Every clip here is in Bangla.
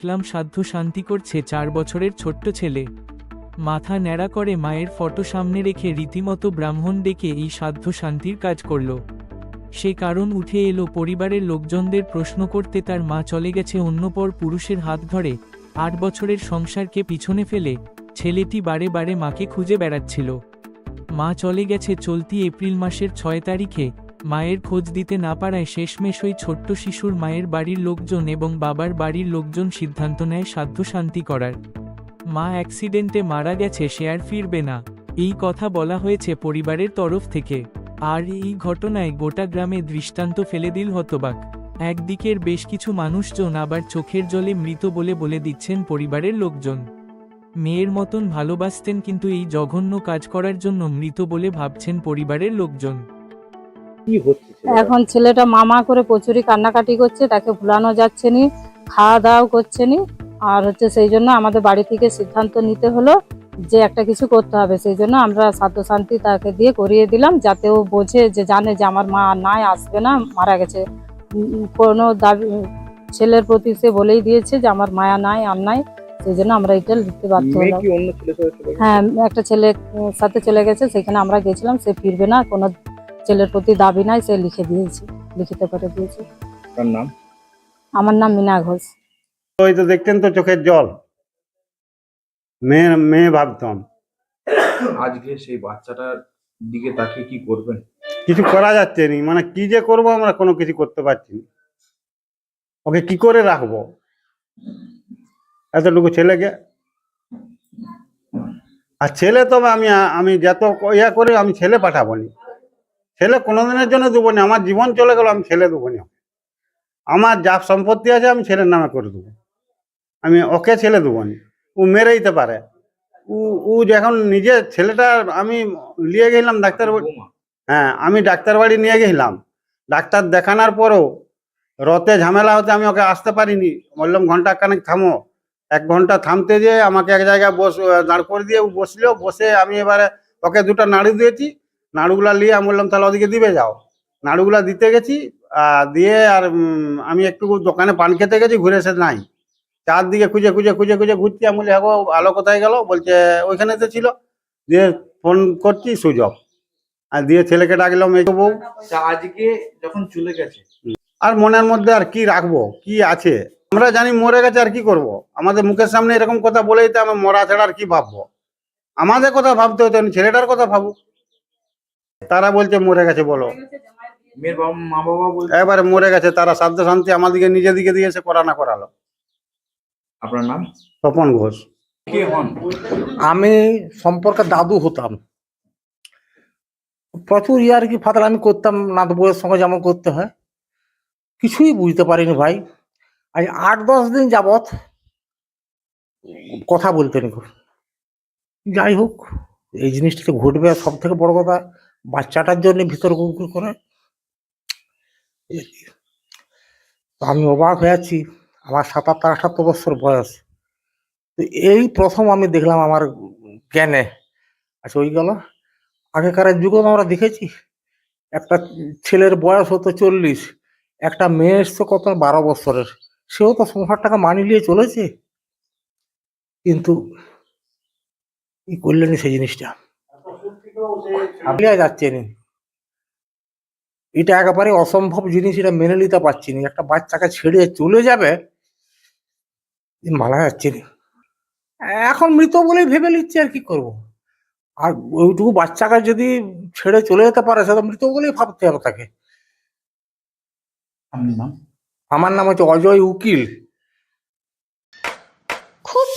দেখলাম সাধ্য শান্তি করছে চার বছরের ছোট্ট ছেলে। মাথা ন্যাড়া করে মায়ের ফটো সামনে রেখে রীতিমতো ব্রাহ্মণ ডেকে এই সাধ্য শান্তির কাজ করল। সে কারণ উঠে এলো পরিবারের লোকজনদের প্রশ্ন করতে তার মা চলে গেছে অন্যপর পুরুষের হাত ধরে, আট বছরের সংসারকে পিছনে ফেলে, ছেলেটি বারে বারে মাকে খুঁজে বেড়াচ্ছিল। মা চলে গেছে চলতি এপ্রিল মাসের ছয় তারিখে মায়ের খোঁজ দিতে না পারায় শেষমেশ ওই ছোট্ট শিশুর মায়ের বাড়ির লোকজন এবং বাবার বাড়ির লোকজন সিদ্ধান্ত নেয় সাধ্য শান্তি করার। মা অ্যাক্সিডেন্টে মারা গেছে, সে আর ফিরবে না। এই কথা বলা হয়েছে পরিবারের তরফ থেকে। আর এই ঘটনায় গোটা গ্রামে দৃষ্টান্ত ফেলে দিল হতবাক। একদিকের বেশ কিছু মানুষজন আবার চোখের জলে মৃত বলে বলে দিচ্ছেন পরিবারের লোকজন। মেয়ের মতন ভালোবাসতেন কিন্তু এই জঘন্য কাজ করার জন্য মৃত বলে ভাবছেন পরিবারের লোকজন। কি হচ্ছে এখন ছেলেটা মামা করে প্রচুরই কান্নাকাটি করছে তাকে ভুলানো যাচ্ছে নি খাওয়া দাওয়াও করছে নি। আর হচ্ছে সেই জন্য আমাদের বাড়ি থেকে সিদ্ধান্ত নিতে হলো যে একটা কিছু করতে হবে। সেই জন্য আমরা সাধ্য শান্তি তাকে দিয়ে করিয়ে দিলাম যাতে ও বোঝে যে জানে যে আমার মা নাই আসবে না মারা গেছে। কোনো দাবি ছেলের প্রতি সে বলেই দিয়েছে যে আমার মায়া নাই আর নাই। সেই জন্য আমরা এটা লিখতে বাধ্য হলাম? হ্যাঁ একটা ছেলে উম, সাথে চলে গেছে সেখানে আমরা গেছিলাম সে ফিরবে না কোনো ছেলের প্রতি দাবি নাই সে লিখে দিয়েছে লিখিত করে দিয়েছে। তার নাম? আমার নাম মিনা ঘোষ। ওই তো দেখতেন তো চোখের জল। মেয়ে মেয়ে ভাবতাম। আজকে সেই বাচ্চাটার দিকে তাকিয়ে কি করবেন? কিছু করা যাচ্ছে নি মানে কি যে করব আমরা কোনো কিছু করতে পারছি না। ওকে কি করে রাখব? এতটুকু ছেলেকে? আর ছেলে তবে আমি আমি যত ইয়া করে আমি ছেলে পাঠাবো নি। ছেলে কোনোদিনের জন্য দেবো না আমার জীবন চলে গেল আমি ছেলে দেবো না আমার যা সম্পত্তি আছে আমি ছেলের নামে করে দেবো। আমি ওকে ছেলে দেবো না। ও মেরে দিতে পারে। ও ও যখন নিজে ছেলেটা আমি নিয়ে গেলাম ডাক্তার বাড়ি- হ্যাঁ আমি ডাক্তার বাড়ি নিয়ে গেছিলাম ডাক্তার দেখানোর পরও রতে ঝামেলা হতে আমি ওকে আসতে পারিনি। বললাম ঘণ্টা কানেক থামো। এক ঘণ্টা থামতে যে আমাকে এক জায়গায় বস দাঁড় করে দিয়ে ও বসল। বসে আমি এবারে ওকে দুটো নাড়ু দিয়েছি। নাড়ুগুলা নিয়ে আমি বললাম তাহলে ওদিকে দিবে যাও। নাড়ুগুলা দিতে গেছি দিয়ে আর আমি একটু দোকানে পান খেতে গেছি ঘুরে এসে নাই। চারদিকে খুঁজে খুঁজে খুঁজে খুঁজে ঘুরছি আমি বলি হ্যাঁ আলো কোথায় গেল? বলছে ওইখানে তো ছিল। দিয়ে ফোন করছি সুযোগ। আর দিয়ে ছেলেকে ডাকলাম এই বউ। আজকে যখন চলে গেছে? আর মনের মধ্যে আর কি রাখব কি আছে? আমরা জানি মরে গেছে আর কি করব। আমাদের মুখের সামনে এরকম কথা বলেই তো আমরা মরা ছাড়া আর কি ভাববো? আমাদের কথা ভাবতে হতো ছেলেটার কথা ভাবুক। তারা বলছে মরে গেছে বলো। মেয়ের বাবা মা বাবা বলছে? এবারে মরে গেছে তারা সাধ্য শান্তি আমাদেরকে নিজে দিকে দিয়েছে করা না করালো। আপনার নাম? তপন ঘোষ। কে হন? আমি সম্পর্কে দাদু হতাম। প্রচুর ইয়ার কি ফাতাল আমি করতাম নাত বউয়ের সঙ্গে যেমন করতে হয়। কিছুই বুঝতে পারিনি ভাই। আজ আট দশ দিন যাবত কথা বলতেন। যাই হোক এই জিনিসটা তো ঘটবে সব থেকে বড় কথা বাচ্চাটার জন্য ভিতর কুকুর করে। তো আমি অবাক হয়ে আছি, আমার সাতাত্তর আটাত্তর বছর বয়স। তো এই প্রথম আমি দেখলাম আমার জ্ঞানে। আচ্ছা ওই গেল। আগেকার যুগও আমরা দেখেছি, একটা ছেলের বয়স হতো চল্লিশ, একটা মেয়ে এসছে কত বারো বছরের। সেও তো সংসারটাকে মানিয়ে নিয়ে চলেছে। কিন্তু কি করলেন সেই জিনিসটা? ভাবলিয়া যাচ্ছে না। এটা একেবারে অসম্ভব জিনিস এটা মেনে নিতে পারছি না। একটা বাচ্চাকে ছেড়ে চলে যাবে মানা যাচ্ছে না। এখন মৃত বলেই ভেবে নিচ্ছে আর কি করব। আর ওইটুকু বাচ্চাকে যদি ছেড়ে চলে যেতে পারে সেটা মৃত বলেই ভাবতে হবে তাকে। আমার নাম হচ্ছে অজয় উকিল।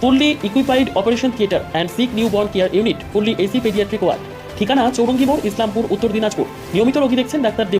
fully equipped operation theatre and sick newborn care unit fully AC paediatric ward ঠিকানা, চৌরঙ্গি মোড়, ইসলামপুর, উত্তর দিনাজপুর। নিয়মিত রোগী দেখছেন ডাক্তার